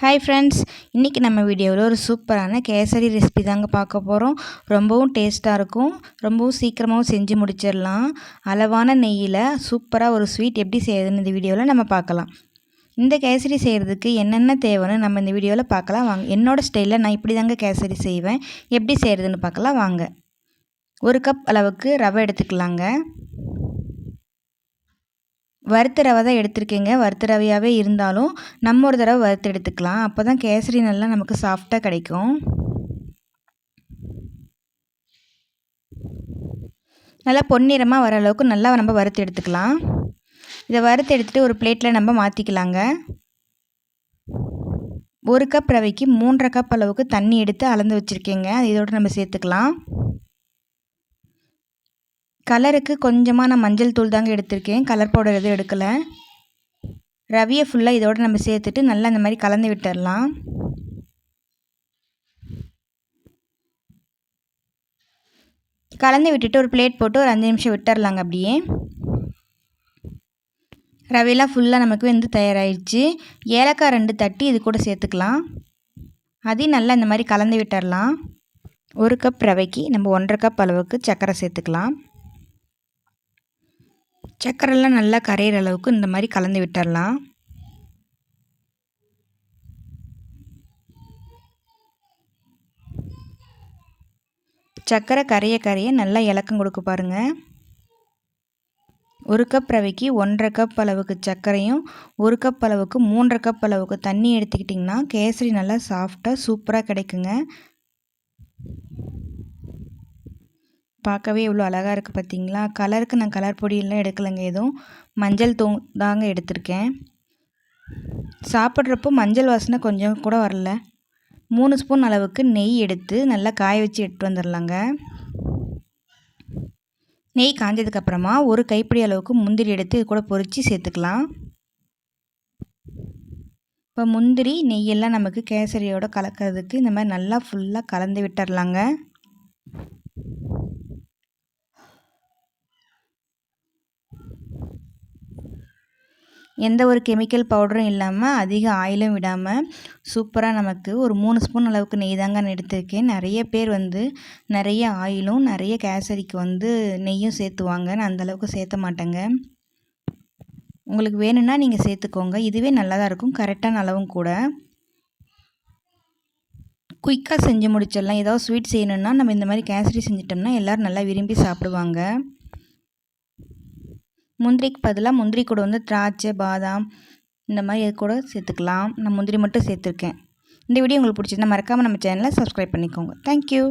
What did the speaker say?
Hi friends இன்றைக்கி நம்ம வீடியோவில் ஒரு சூப்பரான கேசரி ரெசிபி தாங்க பார்க்க போகிறோம் ரொம்பவும் டேஸ்ட்டாக இருக்கும். ரொம்பவும் சீக்கிரமாகவும் செஞ்சு முடிச்சிடலாம். அளவான நெய்யில் சூப்பராக ஒரு ஸ்வீட் எப்படி செய்யுதுன்னு இந்த வீடியோவில் நம்ம பார்க்கலாம். இந்த கேசரி செய்கிறதுக்கு என்னென்ன தேவைன்னு நம்ம இந்த வீடியோவில் பார்க்கலாம். வாங்க என்னோடய ஸ்டைலில் நான் இப்படி தாங்க கேசரி செய்வேன். எப்படி செய்கிறதுன்னு பார்க்கலாம். வாங்க. ஒரு கப் அளவுக்கு ரவை எடுத்துக்கலாங்க. வறுத்த ரவை தான் எடுத்திருக்கேங்க. வறுத்த ரவையாகவே இருந்தாலும் நம்ம ஒரு தடவை வறுத்து எடுத்துக்கலாம். அப்போ தான் கேசரி நல்லா நமக்கு சாஃப்டாக கிடைக்கும். நல்லா பொன்னிறமாக வர அளவுக்கு நல்லா நம்ம வறுத்து எடுத்துக்கலாம். இதை வறுத்து எடுத்துகிட்டு ஒரு பிளேட்டில் நம்ம மாற்றிக்கலாங்க ஒரு கப் ரவைக்கு மூன்றரை கப் அளவுக்கு தண்ணி எடுத்து அளந்து வச்சுருக்கேங்க. இதோடு நம்ம சேர்த்துக்கலாம். கலருக்கு கொஞ்சமாக நான் மஞ்சள் தூள் தாங்க எடுத்திருக்கேன். கலர் பவுடர் எதுவும் எடுக்கலை. ரவியை ஃபுல்லாக இதோடு நம்ம சேர்த்துட்டு நல்லா இந்த மாதிரி கலந்து விட்டுடலாம் கலந்து விட்டுட்டு ஒரு பிளேட் போட்டு ஒரு அஞ்சு நிமிஷம் விட்டுறலாங்க அப்படியே. ரவையெல்லாம் ஃபுல்லாக நமக்கு வந்து தயாராகிடுச்சு ஏலக்காய் ரெண்டு தட்டி இது கூட சேர்த்துக்கலாம். அதையும் நல்லா இந்த மாதிரி கலந்து விட்டுடலாம் ஒரு கப் ரவைக்கு நம்ம ஒன்றரை கப் அளவுக்கு சர்க்கரை சேர்த்துக்கலாம். சர்க்கரைலாம் நல்லா கரையிற அளவுக்கு இந்த மாதிரி கலந்து விட்டுடலாம் சர்க்கரை கரைய கரைய நல்லா இலக்கம் கொடுக்க பாருங்கள் ஒரு கப் ரவைக்கு ஒன்றரை கப் அளவுக்கு சர்க்கரையும் ஒரு கப் அளவுக்கு மூன்றரை கப் அளவுக்கு தண்ணி எடுத்துக்கிட்டிங்கன்னா கேசரி நல்லா சாஃப்டாக சூப்பராக கிடைக்குங்க. பார்க்கவே இவ்வளோ அழகாக இருக்குது பார்த்தீங்களா? கலருக்கு நான் கலர் பொடியெல்லாம் எடுக்கலைங்க எதுவும் மஞ்சள் தூ தாங்க எடுத்திருக்கேன். சாப்பிட்றப்போ மஞ்சள் வாசனை கொஞ்சம் கூட வரல. மூணு ஸ்பூன் அளவுக்கு நெய் எடுத்து நல்லா காய வச்சு எடுத்து வந்துடலாங்க நெய் காஞ்சதுக்கப்புறமா ஒரு கைப்பிடி அளவுக்கு முந்திரி எடுத்து இது கூட பொறிச்சு சேர்த்துக்கலாம். இப்போ முந்திரி நெய்யெல்லாம் நமக்கு கேசரியோடு கலக்கிறதுக்கு இந்த மாதிரி நல்லா ஃபுல்லாக கலந்து விட்டுறலாங்க எந்த ஒரு கெமிக்கல் பவுடரும் இல்லாமல் அதிக ஆயிலும் விடாமல் சூப்பராக நமக்கு ஒரு மூணு ஸ்பூன் அளவுக்கு நெய் தாங்க நான் எடுத்திருக்கேன். நிறைய பேர் வந்து நிறைய ஆயிலும் நிறைய கேசரிக்கு வந்து நெய்யும் சேர்த்துவாங்க. நான் அந்தளவுக்கு சேர்த்த மாட்டேங்க. உங்களுக்கு வேணும்னா நீங்கள் சேர்த்துக்கோங்க. இதுவே நல்லா தான் இருக்கும் கரெக்டான அளவும் கூட. குயிக்காக செஞ்சு முடிச்சிடலாம். ஏதாவது ஸ்வீட் செய்யணுன்னா நம்ம இந்த மாதிரி கேசரி செஞ்சிட்டோம்னா எல்லோரும் நல்லா விரும்பி சாப்பிடுவாங்க. முந்திரிக்கு பதிலாக முந்திரி கூட வந்து திராட்சை பாதாம் இந்த மாதிரி இது கூட சேர்த்துக்கலாம். நான் முந்திரி மட்டும் சேர்த்துருக்கேன். இந்த வீடியோ உங்களுக்கு பிடிச்சிருந்தா மறக்காமல் நம்ம சேனலை சப்ஸ்கிரைப் பண்ணிக்கோங்க. தேங்க்யூ